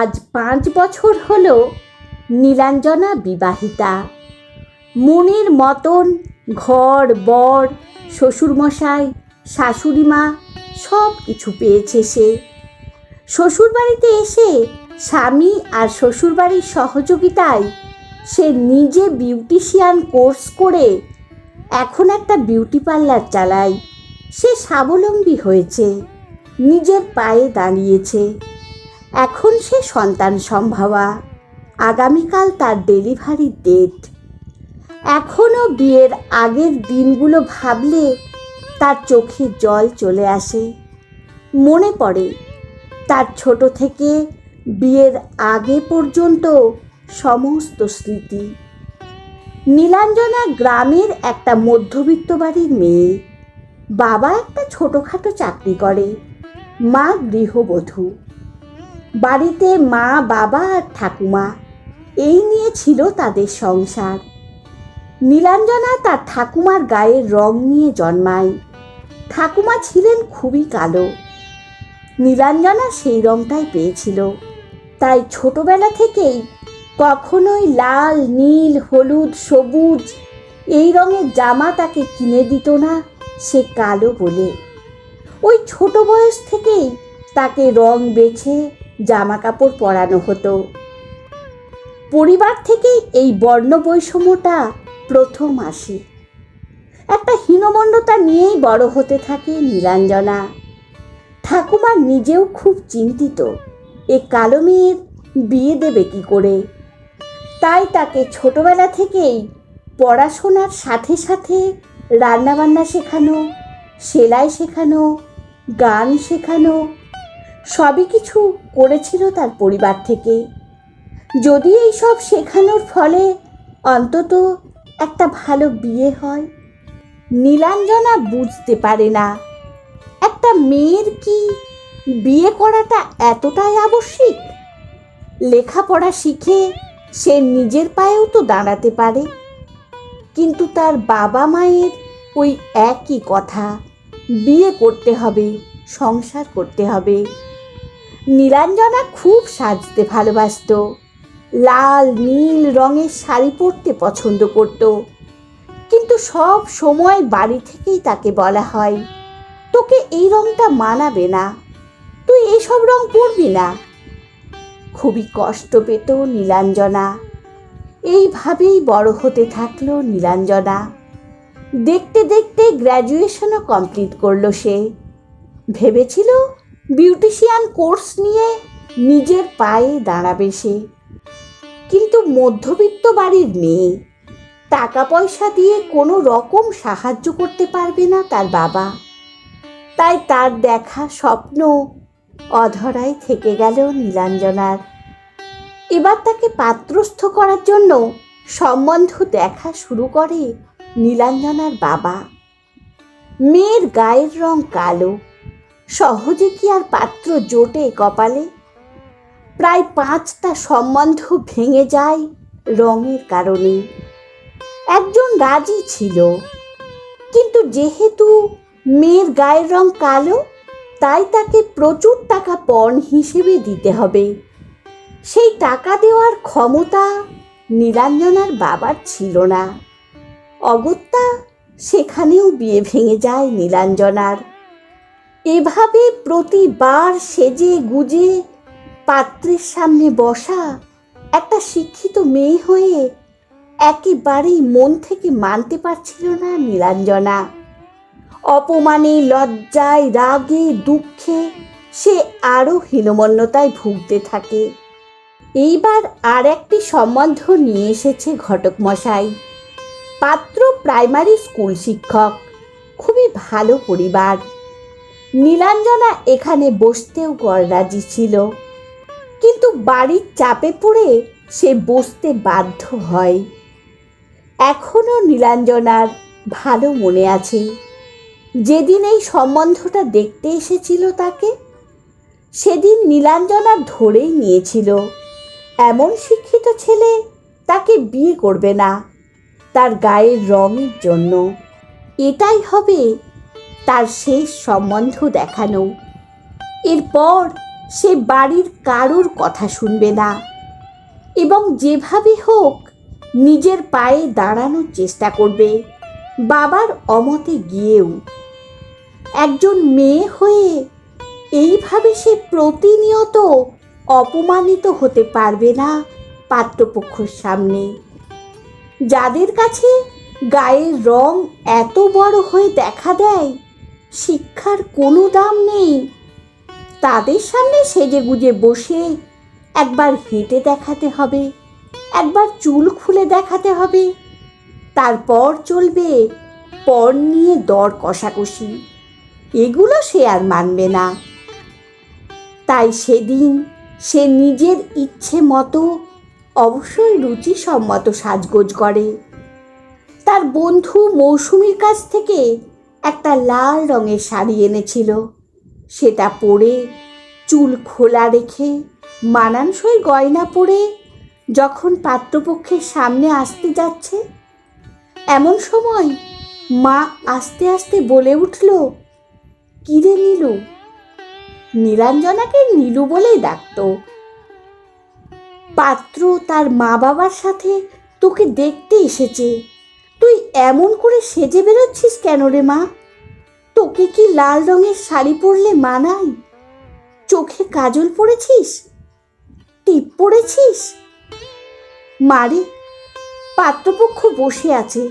আজ পাঁচ বছর হল নীলাঞ্জনা বিবাহিতা। মনের মতন ঘর, বর, শ্বশুরমশাই শাশুড়ি মা সব কিছু পেয়েছে সে। শ্বশুরবাড়িতে এসে স্বামী আর শ্বশুরবাড়ির সহযোগিতায় সে নিজে বিউটিশিয়ান কোর্স করে এখন একটা বিউটি পার্লার চালায়। সে স্বাবলম্বী হয়েছে, নিজের পায়ে দাঁড়িয়েছে। এখন সে সন্তান সম্ভাবা আগামীকাল তার ডেলিভারি ডেট। এখনও বিয়ের আগের দিনগুলো ভাবলে তার চোখে জল চলে আসে। মনে পড়ে, তার ছোট থেকে বিয়ের আগে পর্যন্ত সমস্ত স্মৃতি। নীলাঞ্জনা গ্রামের একটা মধ্যবিত্ত বাড়ির মেয়ে। বাবা একটা ছোটোখাটো চাকরি করে, মা গৃহবধূ। বাড়িতে মা, বাবা আর ঠাকুমা। এই নিয়ে ছিল তাদের সংসার। নীলাঞ্জনা তার ঠাকুমার গায়ের রং নিয়ে জন্মায়। ঠাকুমা ছিলেন খুবই কালো। নীলাঞ্জনা সেই রংটাই পেয়েছিল। তাই ছোটবেলা থেকেই কখনোই লাল, নীল, হলুদ, সবুজ এই রঙের জামা তাকে কিনে দিত না সে কালো বলে। ওই ছোট বয়স থেকেই তাকে রং বেছে জামা কাপড় পরানো হতো। পরিবার থেকেই এই বর্ণ বৈষম্যটা প্রথম আসে। একটা হীনমন্যতা নিয়েই বড় হতে থাকে নীলাঞ্জনা। ঠাকুমা নিজেও খুব চিন্তিত, এ কালো মেয়ের বিয়ে দেবে কি করে? তাই তাকে ছোটবেলা থেকেই পড়াশোনার সাথে সাথে রান্নাবান্না শেখানো, সেলাই শেখানো, গান শেখানো সবই কিছু করেছিল তার পরিবার থেকে যদি এই সব শেখানোর ফলে অন্তত একটা ভালো বিয়ে হয়, নীলাঞ্জনা বুঝতে পারে না। একটা মেয়ের কি বিয়ে করাটা এতটাই আবশ্যিক? লেখাপড়া শিখে সে নিজের পায়েও তো দাঁড়াতে পারে। কিন্তু তার বাবা মায়ের ওই একই কথা, বিয়ে করতে হবে, সংসার করতে হবে। নীলাঞ্জনা খুব সাজতে ভালোবাসত। লাল, নীল রঙের শাড়ি পরতে পছন্দ করত। কিন্তু সব সময় বাড়ি থেকেই তাকে বলা হয়, তোকে এই রংটা মানাবে না। তুই এসব রং পরবি না। খুবই কষ্ট পেত নীলাঞ্জনা। এইভাবেই বড় হতে থাকল নীলাঞ্জনা। দেখতে দেখতে গ্র্যাজুয়েশনও কমপ্লিট করল সে। ভেবেছিল বিউটিশিয়ান কোর্স নিয়ে নিজের পায়ে দাঁড়াবে সে। কিন্তু মধ্যবিত্ত বাড়ির মেয়ে টাকা পয়সা দিয়ে কোনো রকম সাহায্য করতে পারবে না তার বাবা। তাই তার দেখা স্বপ্ন অধরাই থেকে গেল নীলাঞ্জনার। এবার তাকে পাত্রস্থ করার জন্য সম্বন্ধ দেখা শুরু করে নীলাঞ্জনার বাবা। মেয়ের গায়ের রং কালো সহজে কি আর পাত্র জোটে কপালে? প্রায় পাঁচটা সম্বন্ধ ভেঙে যায় রঙের কারণে। একজন রাজি ছিল, কিন্তু যেহেতু মেয়ের গায়ের রং কালো, তাই তাকে প্রচুর টাকা পণ হিসেবে দিতে হবে। সেই টাকা দেওয়ার ক্ষমতা নীলাঞ্জনার বাবার ছিল না। অগত্যা সেখানেও বিয়ে ভেঙে যায় নীলাঞ্জনার। এভাবে প্রতিবার সেজে গুজে পাত্রের সামনে বসা একটা শিক্ষিত মেয়ে হয়ে একেবারেই মন থেকে মানতে পারছিল না নীলাঞ্জনা। অপমানে, লজ্জায়, রাগে, দুঃখে সে আরও হীনমন্যতায় ভুগতে থাকে। এইবার আর একটি সম্বন্ধ নিয়ে এসেছে ঘটক মশাই। পাত্র প্রাইমারি স্কুল শিক্ষক, খুবই ভালো পরিবার। নীলাঞ্জনা এখানে বসতেও গড়রাজি ছিল। কিন্তু বাড়ির চাপে পড়ে সে বসতে বাধ্য হয়। এখনও নীলাঞ্জনার ভালো মনে আছে। যেদিন এই সম্বন্ধটা দেখতে এসেছিল তাকে, সেদিন নীলাঞ্জনা ধরেই নিয়েছিল। এমন শিক্ষিত ছেলে তাকে বিয়ে করবে না, তার গায়ের রঙের জন্য। এটাই হবে তার শেষ সম্বন্ধ দেখানো। এরপর সে বাড়ির কারোর কথা শুনবে না। এবং যেভাবে হোক, নিজের পায়ে দাঁড়ানোর চেষ্টা করবে, বাবার অমতে গিয়েও। একজন মেয়ে হয়ে এইভাবে সে প্রতিনিয়ত অপমানিত হতে পারবে না পাত্রপক্ষর সামনে। যাদের কাছে গায়ের রং এত বড় হয়ে দেখা দেয় শিক্ষার কোনো দাম নেই। তাদের সামনে সেজে গুজে বসে একবার হেঁটে দেখাতে হবে, একবার চুল খুলে দেখাতে হবে। তারপর চলবে পর নিয়ে দর কষাকষি, এগুলো সে আর মানবে না। তাই সেদিন সে নিজের ইচ্ছে মতো, অবশ্যই রুচিসম্মত সাজগোজ করে। তার বন্ধু মৌসুমীর কাছ থেকে একটা লাল রঙের শাড়ি এনেছিল। সেটা পরে চুল খোলা রেখে মানানসই গয়না পরে যখন পাত্রপক্ষের সামনে আসতে যাচ্ছে, এমন সময় মা আস্তে আস্তে বলে উঠল কিরে নীলু? নীলাঞ্জনাকে নীলু বলেই ডাকত। পাত্র তার মা বাবার সাথে তোকে দেখতে এসেছে। তুই এমন করে সেজে বেরোচ্ছিস কেন রে মা? তোকে কি লাল রঙের শাড়ি পরলে মানায়? চোখে কাজল পরেছিস টিপ পরেছিস মারে পাত্রপক্ষ বসে আছে।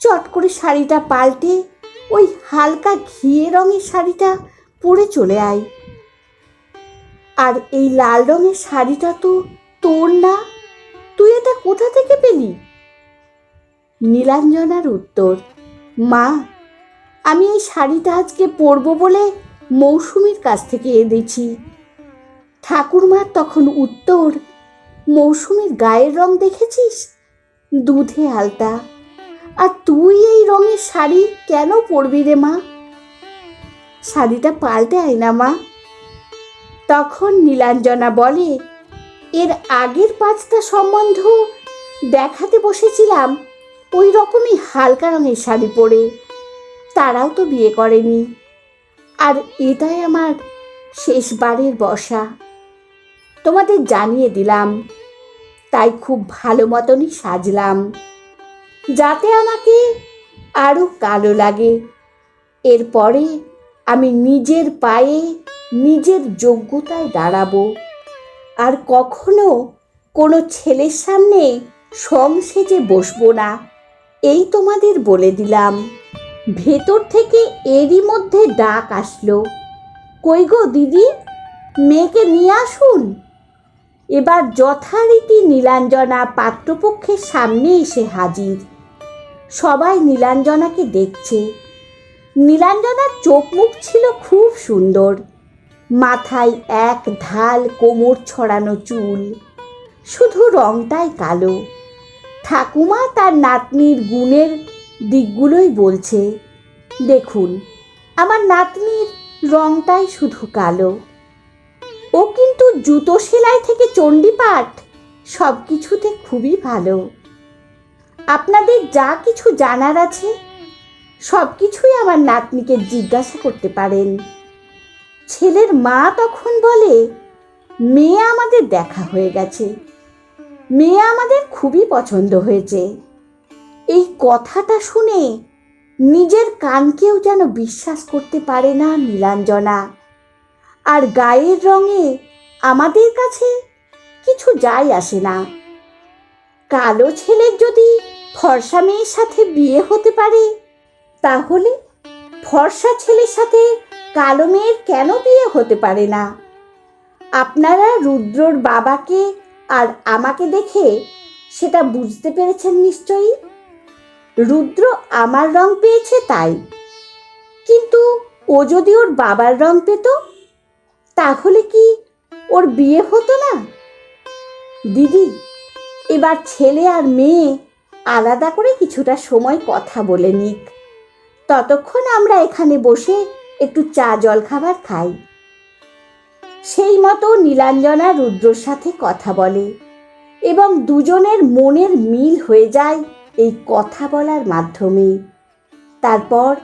চট করে শাড়িটা পাল্টে ওই হালকা ঘিয়ে রঙের শাড়িটা পরে চলে আয়। আর এই লাল রঙের শাড়িটা তো তোর না? তুই এটা কোথা থেকে পেলি? নীলাঞ্জনার উত্তর, মা, আমি এই শাড়িটা আজকে পরবো বলে মৌসুমীর কাছ থেকে এনেছি। ঠাকুরমার তখন উত্তর, মৌসুমীর গায়ের রং দেখেছিস? দুধে আলতা। আর তুই এই রঙের শাড়ি কেন পরবি রে মা? শাড়িটা পাল্টে আয় না মা। তখন নীলাঞ্জনা বলে, এর আগের পাঁচটা সম্বন্ধ দেখাতে বসেছিলাম। ওই রকমই হালকা রঙের শাড়ি পরে। তারাও তো বিয়ে করেনি। আর এটাই আমার শেষবারের বসা তোমাদের জানিয়ে দিলাম। তাই খুব ভালো মতনই সাজলাম। যাতে আমাকে আরও কালো লাগে। এরপরে আমি নিজের পায়ে নিজের যোগ্যতায় দাঁড়াবো। আর কখনো কোনো ছেলের সামনে সং সেজে বসবো না। এই তোমাদের বলে দিলাম। ভেতর থেকে এরই মধ্যে ডাক আসলো। কই গো দিদি, মেয়েকে নিয়ে আসুন। এবার যথারীতি নীলাঞ্জনা পাত্রপক্ষের সামনে এসে হাজির। সবাই নীলাঞ্জনাকে দেখছে। নীলাঞ্জনার চোখ মুখ ছিল খুব সুন্দর। মাথায় এক ঢাল কোমর ছড়ানো চুল। শুধু রংটাই কালো। ঠাকুমা তার নাতনির গুণের দিকগুলোই বলছে। দেখুন, আমার নাতনির রংটাই শুধু কালো। ও কিন্তু জুতো সেলাই থেকে চণ্ডীপাঠ সব কিছুতে খুবই ভালো। আপনাদের যা কিছু জানার আছে সব কিছুই আমার নাতনিকে জিজ্ঞাসা করতে পারেন। ছেলের মা তখন বলে, মেয়ে আমাদের দেখা হয়ে গেছে। মেয়ে আমাদের খুবই পছন্দ হয়েছে। এই কথাটা শুনে নিজের কানকেও যেন বিশ্বাস করতে পারে না নীলাঞ্জনা। আর গায়ের রঙে আমাদের কাছে কিছু যায় আসে না। কালো ছেলের যদি ফর্সা মেয়ের সাথে বিয়ে হতে পারে, তাহলে ফর্সা ছেলের সাথে কালো মেয়ের কেন বিয়ে হতে পারে না? আপনারা রুদ্রর বাবাকে আর আমাকে দেখে সেটা বুঝতে পেরেছেন নিশ্চয়ই? রুদ্র আমার রং পেয়েছে তাই। কিন্তু ও যদি ওর বাবার রং পেত, তাহলে কি ওর বিয়ে হতো না? দিদি, এবার ছেলে আর মেয়ে আলাদা করে কিছুটা সময় কথা বলে নিক। ততক্ষণ আমরা এখানে বসে একটু চা জল খাবার খাই। সেই মতো নীলাঞ্জনা রুদ্রর সাথে কথা বলে এবং দুজনের মনের মিল হয়ে যায় এই কথা বলার মাধ্যমে। তারপর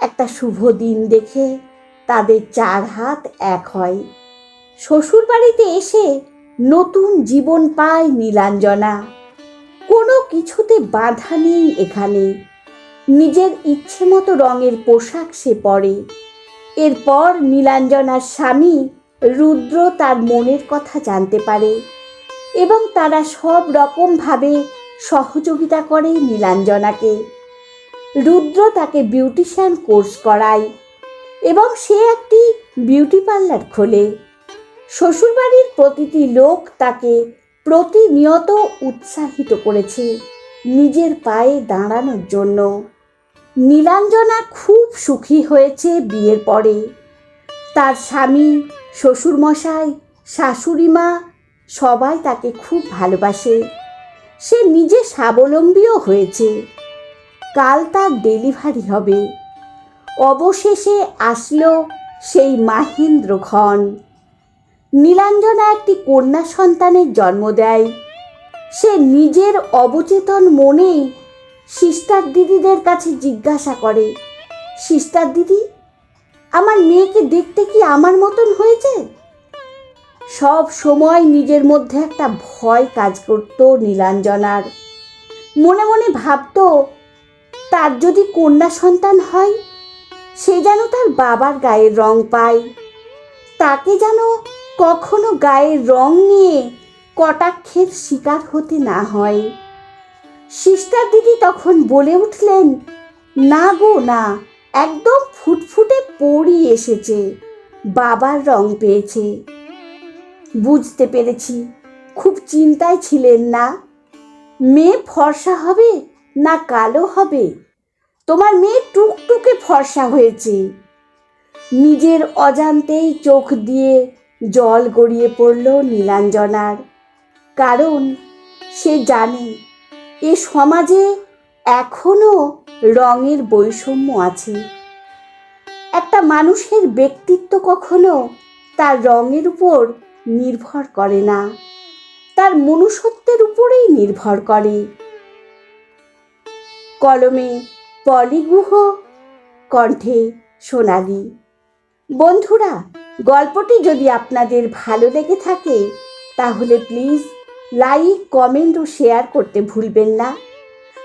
একটা শুভ দিন দেখে তাদের চার হাত এক হয়। শ্বশুরবাড়িতে এসে নতুন জীবন পায় নীলাঞ্জনা। কোনো কিছুতে বাধা নেই এখানে। নিজের ইচ্ছে মতো রঙের পোশাক সে পরে। এরপর নীলাঞ্জনার স্বামী রুদ্র তার মনের কথা জানতে পারে এবং তারা সব রকমভাবে সহযোগিতা করে নীলাঞ্জনাকে। রুদ্র তাকে বিউটিশিয়ান কোর্স করায় এবং সে একটি বিউটি পার্লার খোলে। শ্বশুরবাড়ির প্রতিটি লোক তাকে প্রতিনিয়ত উৎসাহিত করেছে নিজের পায়ে দাঁড়ানোর জন্য। নীলাঞ্জনা খুব সুখী হয়েছে বিয়ের পরে। তার স্বামী শ্বশুরমশাই শাশুড়ি মা সবাই তাকে খুব ভালোবাসে। সে নিজে স্বাবলম্বীও হয়েছে। কাল তার ডেলিভারি হবে। অবশেষে আসলো সেই মাহেন্দ্র ক্ষণ নীলাঞ্জনা একটি কন্যা সন্তানের জন্ম দেয়। সে নিজের অবচেতন মনেই সিস্টার দিদিদের কাছে জিজ্ঞাসা করে, সিস্টার দিদি আমার মেয়েকে দেখতে কি আমার মতন হয়েছে? সব সময় নিজের মধ্যে একটা ভয় কাজ করত নীলাঞ্জনার। মনে মনে ভাবতো, তার যদি কন্যা সন্তান হয়, সে যেন তার বাবার গায়ের রং পায়। তাকে যেন কখনো গায়ের রং নিয়ে কটাক্ষের শিকার হতে না হয়। সিস্টার দিদি তখন বলে উঠলেন, না গো, না। একদম ফুটফুটে পড়ি এসেছে। বাবার রং পেয়েছে। বুঝতে পেরেছি, খুব চিন্তায় ছিলেন না। মেয়ে ফর্সা হবে না কালো হবে? তোমার মেয়ে টুকটুকে ফর্সা হয়েছে। নিজের অজান্তেই চোখ দিয়ে জল গড়িয়ে পড়ল নীলাঞ্জনার। কারণ সে জানে, এ সমাজে এখনও রঙের বৈষম্য আছে। একটা মানুষের ব্যক্তিত্ব কখনো তার রঙের উপর নির্ভর করে না। তার মনুষ্যত্বের উপরেই নির্ভর করে। কলমে পলিগুহ কণ্ঠে সোনালি। বন্ধুরা, গল্পটি যদি আপনাদের ভালো লেগে থাকে, তাহলে প্লিজ লাইক, কমেন্ট ও শেয়ার করতে ভুলবেন না।